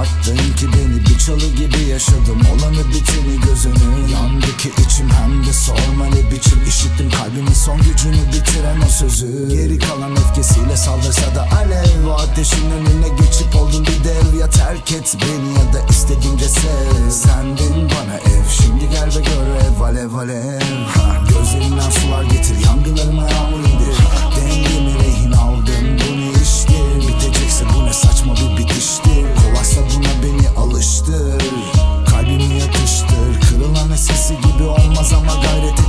Attın ki beni bir çalı gibi yaşadım. Olanı biteni gözünü Yandı ki içim hem de sorma ne biçim. İşittim kalbimin son gücünü bitiren o sözü. Geri kalan öfkesiyle saldırsa da alev. O ateşin önüne geçip oldun bir dev. Ya terk et beni ya da istediğince sev. Sendin bana ev şimdi gel ve gör ev alev alev. ha, olmaz ama gayret